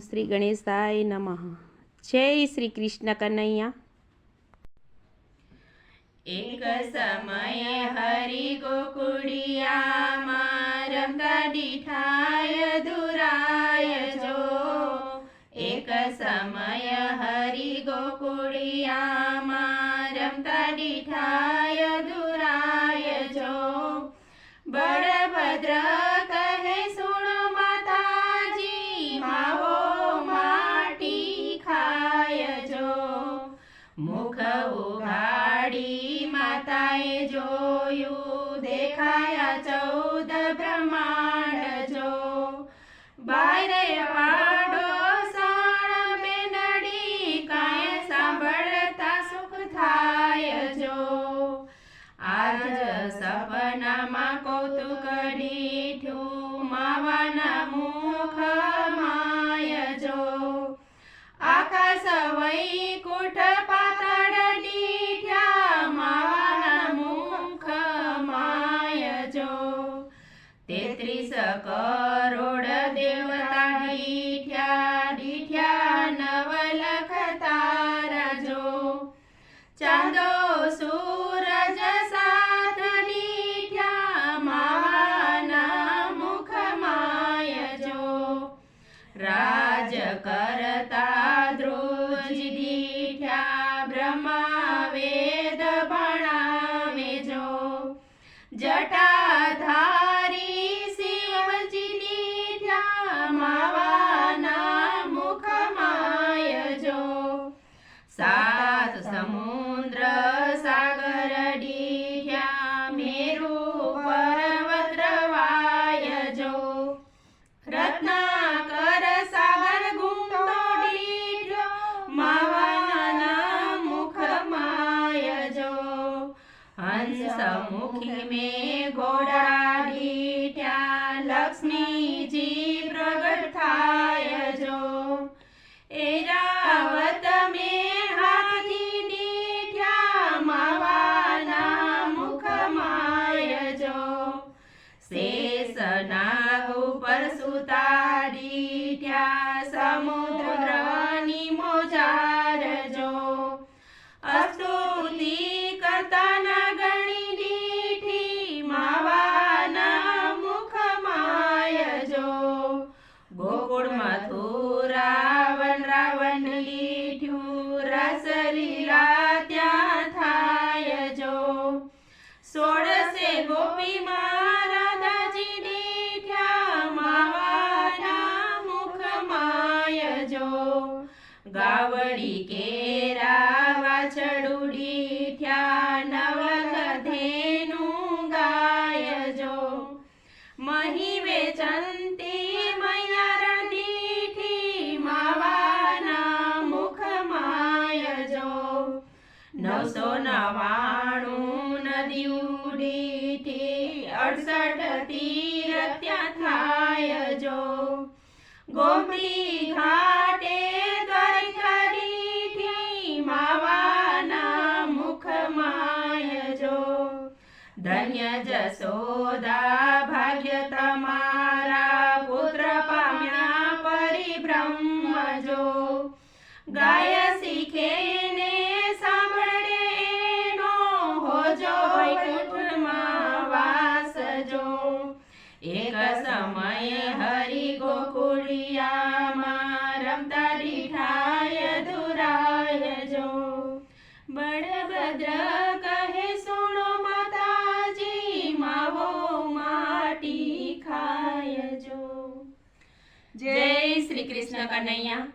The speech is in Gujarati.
શ્રી ગણેશાય નમઃ જય શ્રી કૃષ્ણ કનૈયા એક સમય હરિ ગોકુળિયામાં રમતા દીઠાય દુરાય જો એક સમય હરિ ગોકુળિયામાં રમતા દીઠાય દુરાય જો બળભદ્ર મુખ ઉઘાડી માતાએ જોયું, દેખાયા ચૌદ બ્રહ્માંડ જો બારે પાડો સાણ મેનડી કાંઈ સાંભળતા સુખ થાય જો આજ સપનામાં તેત્રીસ કરોડ દેવતા દીઠ્યા દીઠ્યા નવલખ તારજો ચાંદો સૂરજ સાથ દીઠ્યા માના મુખ માયજો રાજ કરતા દ્રોજ દીઠ્યા બ્રહ્મા વેદ ભણાવે જો જટાધારી મુખી મેં ઘોડા દીઠ્યા લક્ષ્મીજી પ્રગટ થાય. ગાવડી કેરા વાછડુડી દીઠ્યા નવલખ ધેનું ગાય જો મહી વેચંતી મયરનીઠી માવાના મુખ માયજો. નવસો નવાણું નદી દીઠી અડસઠ તીર ત્યાં થાય જો ગોમતી ધન્ય જસોદા ભાગ્ય તમારા પુત્ર પામ્યા પરિબ્રહ્મ જો ગાય શીખે ને સાંભળે નો હોજો વૈકુંઠમાં વાસ જો એક સમયે માવો માટી ખાયજો. જય શ્રી કૃષ્ણ કનૈયા.